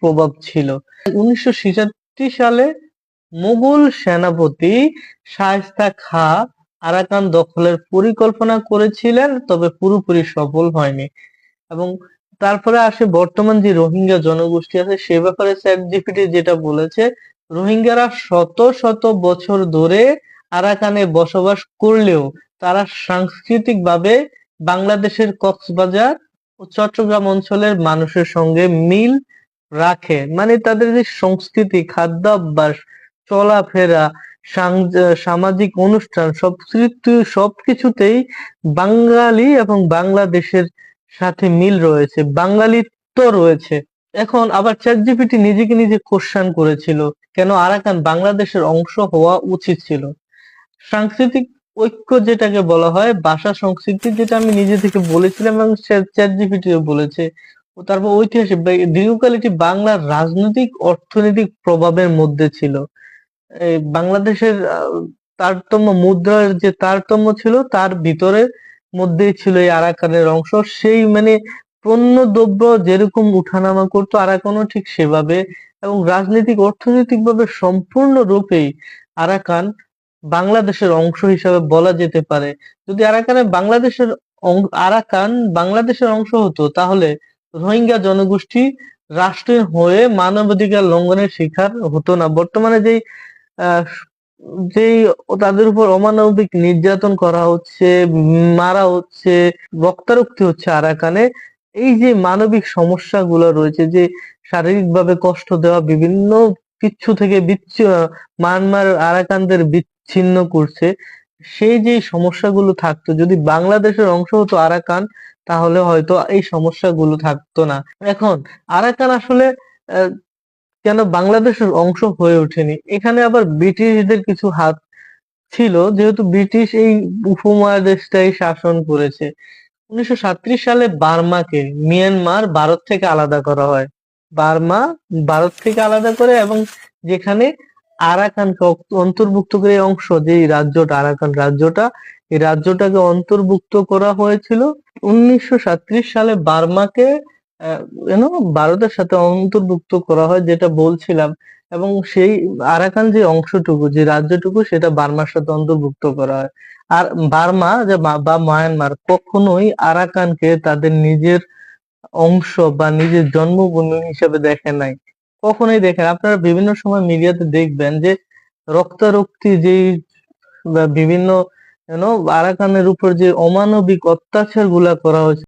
প্রভাব ছিল। উনিশশো সালে মুঘল সেনাপতি শায়েস্তা খা আরাকান দখলের পরিকল্পনা করেছিলেন, তবে পুরোপুরি সফল হয়নি এবং তারপরে আসে বর্তমান যে রোহিঙ্গা জনগোষ্ঠী আছে, সে ব্যাপারে চ্যাট যেটা বলেছে, রোহিঙ্গারা শত শত বছর ধরে আরাকানে বসবাস করলেও তারা সাংস্কৃতিকভাবে বাংলাদেশের কক্সবাজার ও চট্টগ্রাম অঞ্চলের মানুষের সঙ্গে মিল রাখে। মানে তাদের যে সংস্কৃতি, খাদ্যাভ্যাস, চলাফেরা সামাজিক অনুষ্ঠান, সব সবকিছুতেই বাঙালি এবং বাংলাদেশের সাথে মিল রয়েছে, বাঙালিত্ব রয়েছে। এখন আবার চ্যাটজিপিটি নিজেকে নিজে কোশ্চান করেছিল, কেন আরাকান বাংলাদেশের অংশ হওয়া উচিত ছিল? সাংস্কৃতিক ঐক্য যেটাকে বলা হয়, ভাষা সংস্কৃতি যেটা আমি নিজে থেকে বলেছিলাম এবং চ্যাটজিপিটিও বলেছে তারপর ঐতিহাসিক দীর্ঘকাল এটি বাংলার রাজনৈতিক অর্থনৈতিক প্রভাবের মধ্যে ছিল। এই বাংলাদেশের তারতম্য, মুদ্রার যে তারতম্য ছিল, তার ভিতরে মধ্যেই ছিল এই আরাকানের অংশ। সেই মানে পণ্য দ্রব্য যেরকম উঠানামা করতো, আরাকানও ঠিক সেভাবে এবং রাজনৈতিক অর্থনৈতিক ভাবে সম্পূর্ণ রূপেই আরাকান বাংলাদেশের অংশ হিসাবে বলা যেতে পারে। যদি আরাকানে বাংলাদেশের আরাকান বাংলাদেশের অংশ হতো, তাহলে রোহিঙ্গা জনগোষ্ঠী রাষ্ট্রের হয়ে মানবাধিকার লঙ্ঘনের শিকার হতো না। বর্তমানে আহ, যেই তাদের উপর অমানবিক নির্যাতন করা হচ্ছে মারা হচ্ছে রক্তারক্তি হচ্ছে আরাকানে এই যে মানবিক সমস্যাগুলো রয়েছে যে শারীরিকভাবে কষ্ট দেওয়া বিভিন্ন কিচ্ছু থেকে বিচ্ছ মায়ানমার আরাকানদের বিচ্ছিন্ন করছে সেই যে সমস্যাগুলো থাকতো, যদি বাংলাদেশের অংশ হতো আরাকান, তাহলে হয়তো এই সমস্যাগুলো থাকতো না। এখন, আরাকান আসলে কেন বাংলাদেশের অংশ হয়ে ওঠেনি? এখানে আবার ব্রিটিশদের কিছু হাত ছিল, যেহেতু ব্রিটিশ এই উপমহাদেশটাই শাসন করেছে। উনিশশো সালে বার্মাকে, মিয়ানমার ভারত থেকে আলাদা করা হয়। বার্মা ভারত থেকে আলাদা করে এবং যেখানে আরাকানকে অন্তর্ভুক্ত করে অংশ, যে রাজ্যটা, আরাকান রাজ্যটা, এই রাজ্যটাকে অন্তর্ভুক্ত করা হয়েছিল উনিশশো সালে বার্মাকে ভারতের সাথে অন্তর্ভুক্ত করা হয়, যেটা বলছিলাম। এবং সেই আরাকান যে অংশটুকু, যে রাজ্যটুকু, সেটা বার্মার সাথে অন্তর্ভুক্ত করা হয়। আর বার্মা যে বা মায়ানমার, কখনোই আরাকানকে তাদের নিজের অংশ বা নিজের জন্মভূমি হিসেবে দেখে নাই। কখনোই দেখেন, আপনারা বিভিন্ন সময় মিডিয়াতে দেখবেন যে রক্তারক্তি যেই, বা বিভিন্ন আরাকানের উপর যে অমানবিক অত্যাচারগুলা করা হয়েছে